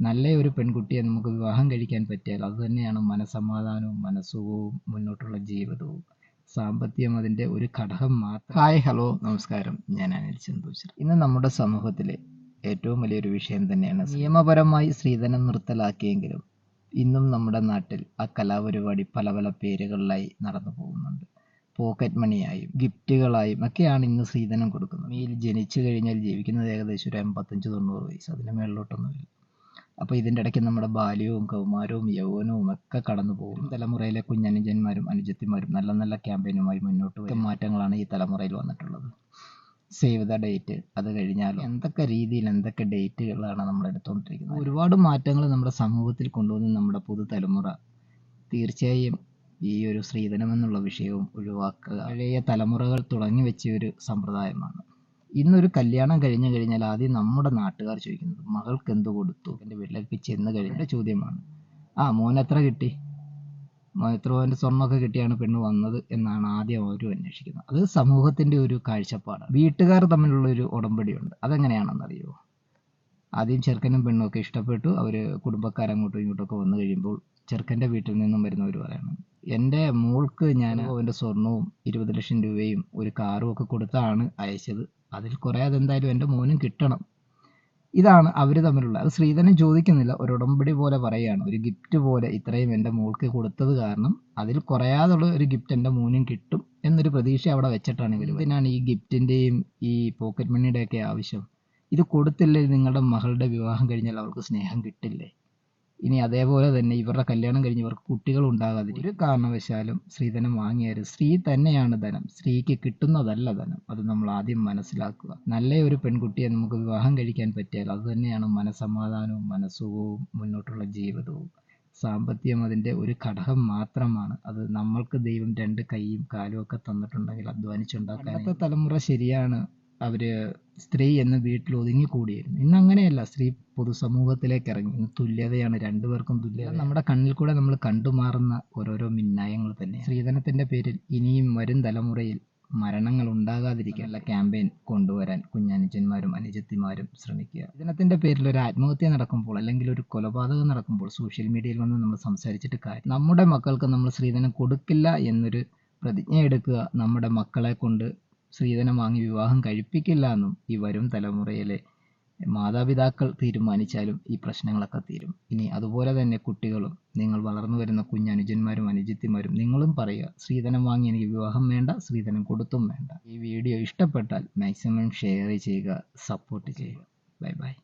നല്ല ഒരു പെൺകുട്ടിയെ നമുക്ക് വിവാഹം കഴിക്കാൻ പറ്റിയാൽ അത് തന്നെയാണ് മനസമാധാനവും മനസ്സുഖവും മുന്നോട്ടുള്ള ജീവിതവും. സാമ്പത്തികം അതിന്റെ ഒരു ഘടകം മാത്രം. ഹായ് ഹലോ നമസ്കാരം. ഞാൻ അനിൽ ചന്തൂച്ചർ ഇന്ന് നമ്മുടെ സമൂഹത്തിലെ ഏറ്റവും വലിയൊരു വിഷയം തന്നെയാണ് നിയമപരമായി സ്ത്രീധനം നിർത്തലാക്കിയെങ്കിലും ഇന്നും നമ്മുടെ നാട്ടിൽ ആ കലാപരിപാടി പല പല പേരുകളിലായി നടന്നു പോകുന്നുണ്ട്. പോക്കറ്റ് മണിയായും ഗിഫ്റ്റുകളായും ഒക്കെയാണ് ഇന്ന് സ്ത്രീധനം കൊടുക്കുന്നത്. ഈ ജനിച്ചു കഴിഞ്ഞാൽ ജീവിക്കുന്നത് ഏകദേശം ഒരു എൺപത്തഞ്ച് തൊണ്ണൂറ് വയസ്സ്. അതിന് മേളിലോട്ടൊന്നുമില്ല. അപ്പോൾ ഇതിന്റെ ഇടയ്ക്ക് നമ്മുടെ ബാല്യവും കൗമാരവും യൗവനവും ഒക്കെ കടന്നു പോകും. തലമുറയിലെ കുഞ്ഞനുജന്മാരും അനുജത്തിമാരും നല്ല നല്ല ക്യാമ്പയിനുമായി മുന്നോട്ട് വരും. മാറ്റങ്ങളാണ് ഈ തലമുറയിൽ വന്നിട്ടുള്ളത്. സേവ് ദ ഡേറ്റ് അത് കഴിഞ്ഞാൽ എന്തൊക്കെ രീതിയിൽ എന്തൊക്കെ ഡേറ്റുകളാണ് നമ്മൾ എടുത്തുകൊണ്ടിരിക്കുന്നത്? ഒരുപാട് മാറ്റങ്ങൾ നമ്മുടെ സമൂഹത്തിൽ കൊണ്ടുവന്ന് നമ്മുടെ പുതുതലമുറ തീർച്ചയായും ഈ ഒരു സ്ത്രീധനം എന്നുള്ള വിഷയവും ഒഴിവാക്കുക. പഴയ തലമുറകൾ തുടങ്ങി വെച്ച ഒരു സമ്പ്രദായമാണ്. ഇന്നൊരു കല്യാണം കഴിഞ്ഞു കഴിഞ്ഞാൽ ആദ്യം നമ്മുടെ നാട്ടുകാർ ചോദിക്കുന്നത് മകൾക്ക് എന്ത് കൊടുത്തു? എന്റെ വീട്ടിലേക്ക് ചെന്ന് കഴിഞ്ഞ ചോദ്യമാണ്. ആ മോൻ എത്ര കിട്ടി? എത്ര പവന്റെ സ്വർണമൊക്കെ കിട്ടിയാണ് പെണ്ണ് വന്നത് എന്നാണ് ആദ്യം അവരും അന്വേഷിക്കുന്നത്. അത് സമൂഹത്തിന്റെ ഒരു കാഴ്ചപ്പാട് വീട്ടുകാർ തമ്മിലുള്ള ഒരു ഉടമ്പടിയുണ്ട്. അതെങ്ങനെയാണെന്നറിയുമോ? ആദ്യം ചെറുക്കനും പെണ്ണും ഒക്കെ ഇഷ്ടപ്പെട്ടു. അവർ കുടുംബക്കാരങ്ങോട്ടും ഇങ്ങോട്ടൊക്കെ വന്നു കഴിയുമ്പോൾ ചെറുക്കന്റെ വീട്ടിൽ നിന്നും വരുന്നവർ പറയണം എന്റെ മോൾക്ക് ഞാൻ അവന്റെ സ്വർണവും ഇരുപത് ലക്ഷം രൂപയും ഒരു കാറും ഒക്കെ കൊടുത്താണ് അയച്ചത്. അതിൽ കുറേ അതെന്തായാലും എന്റെ മോനും കിട്ടണം. ഇതാണ് അവർ തമ്മിലുള്ള അത് ശ്രീധരൻ ചോദിക്കുന്നില്ല ഒരു ഉടമ്പടി പോലെ പറയുകയാണ് ഒരു ഗിഫ്റ്റ് പോലെ ഇത്രയും എന്റെ മോൾക്ക് കൊടുത്തത് കാരണം അതിൽ കുറയാതുള്ള ഒരു ഗിഫ്റ്റ് എന്റെ മോനും കിട്ടും എന്നൊരു പ്രതീക്ഷ അവിടെ വെച്ചിട്ടാണ് ഇവർ ഇതിനാണ് ഈ ഗിഫ്റ്റിന്റെയും ഈ പോക്കറ്റ് മണിയുടെയൊക്കെ ആവശ്യം? ഇത് കൊടുത്തില്ലേ നിങ്ങളുടെ മകളുടെ വിവാഹം കഴിഞ്ഞാൽ അവൾക്ക് സ്നേഹം കിട്ടില്ലേ? ഇനി അതേപോലെ തന്നെ ഇവരുടെ കല്യാണം കഴിഞ്ഞ് ഇവർക്ക് കുട്ടികൾ ഉണ്ടാകാതിരിക്കും ഒരു കാരണവശാലും സ്ത്രീധനം വാങ്ങിയാൽ സ്ത്രീ തന്നെയാണ് ധനം. സ്ത്രീക്ക് കിട്ടുന്നതല്ല ധനം. അത് നമ്മൾ ആദ്യം മനസ്സിലാക്കുക. നല്ല ഒരു പെൺകുട്ടിയെ നമുക്ക് വിവാഹം കഴിക്കാൻ പറ്റിയാൽ അത് തന്നെയാണ് മനസമാധാനവും മനസ്സുഖവും മുന്നോട്ടുള്ള ജീവിതവും. സാമ്പത്തികം അതിന്റെ ഒരു ഘടകം മാത്രമാണ്. അത് നമ്മൾക്ക് ദൈവം രണ്ട് കൈയും കാലും ഒക്കെ തന്നിട്ടുണ്ടെങ്കിൽ അധ്വാനിച്ചുണ്ടാക്കാൻ ഇന്നത്തെ തലമുറ ശരിയാണ്. അവർ സ്ത്രീ എന്ന വീട്ടിൽ ഒതുങ്ങിക്കൂടിയിരുന്നു ഇന്ന് അങ്ങനെയല്ല. സ്ത്രീ പൊതുസമൂഹത്തിലേക്ക് ഇറങ്ങി. ഇന്ന് തുല്യതയാണ്. രണ്ടുപേർക്കും തുല്യത. നമ്മുടെ കണ്ണിൽ കൂടെ നമ്മൾ കണ്ടുമാറുന്ന ഓരോരോ മിന്നായങ്ങൾ തന്നെ സ്ത്രീധനത്തിന്റെ പേരിൽ ഇനിയും വരും തലമുറയിൽ മരണങ്ങൾ ഉണ്ടാകാതിരിക്കാനുള്ള ക്യാമ്പയിൻ കൊണ്ടുവരാൻ കുഞ്ഞനുജന്മാരും അനുജത്തിമാരും ശ്രമിക്കുക. ഇതിനത്തിന്റെ പേരിൽ ഒരു ആത്മഹത്യ നടക്കുമ്പോൾ അല്ലെങ്കിൽ ഒരു കൊലപാതകം നടക്കുമ്പോൾ സോഷ്യൽ മീഡിയയിൽ വന്ന് നമ്മൾ സംസാരിച്ചിട്ട് കാര്യം നമ്മുടെ മക്കൾക്ക് നമ്മൾ സ്ത്രീധനം കൊടുക്കില്ല എന്നൊരു പ്രതിജ്ഞ എടുക്കുക നമ്മുടെ മക്കളെ കൊണ്ട് സ്ത്രീധനം വാങ്ങി വിവാഹം കഴിപ്പിക്കില്ല എന്നും ഈ വരും തലമുറയിലെ മാതാപിതാക്കൾ തീരുമാനിച്ചാലും ഈ പ്രശ്നങ്ങളൊക്കെ തീരും. ഇനി അതുപോലെ തന്നെ കുട്ടികളും നിങ്ങൾ വളർന്നു വരുന്ന കുഞ്ഞനുജന്മാരും അനുജത്തിമാരും നിങ്ങളും പറയുക സ്ത്രീധനം വാങ്ങി എനിക്ക് വിവാഹം വേണ്ട സ്ത്രീധനം കൊടുത്തും വേണ്ട. ഈ വീഡിയോ ഇഷ്ടപ്പെട്ടാൽ മാക്സിമം ഷെയർ ചെയ്യുക സപ്പോർട്ട് ചെയ്യുക. Bye bye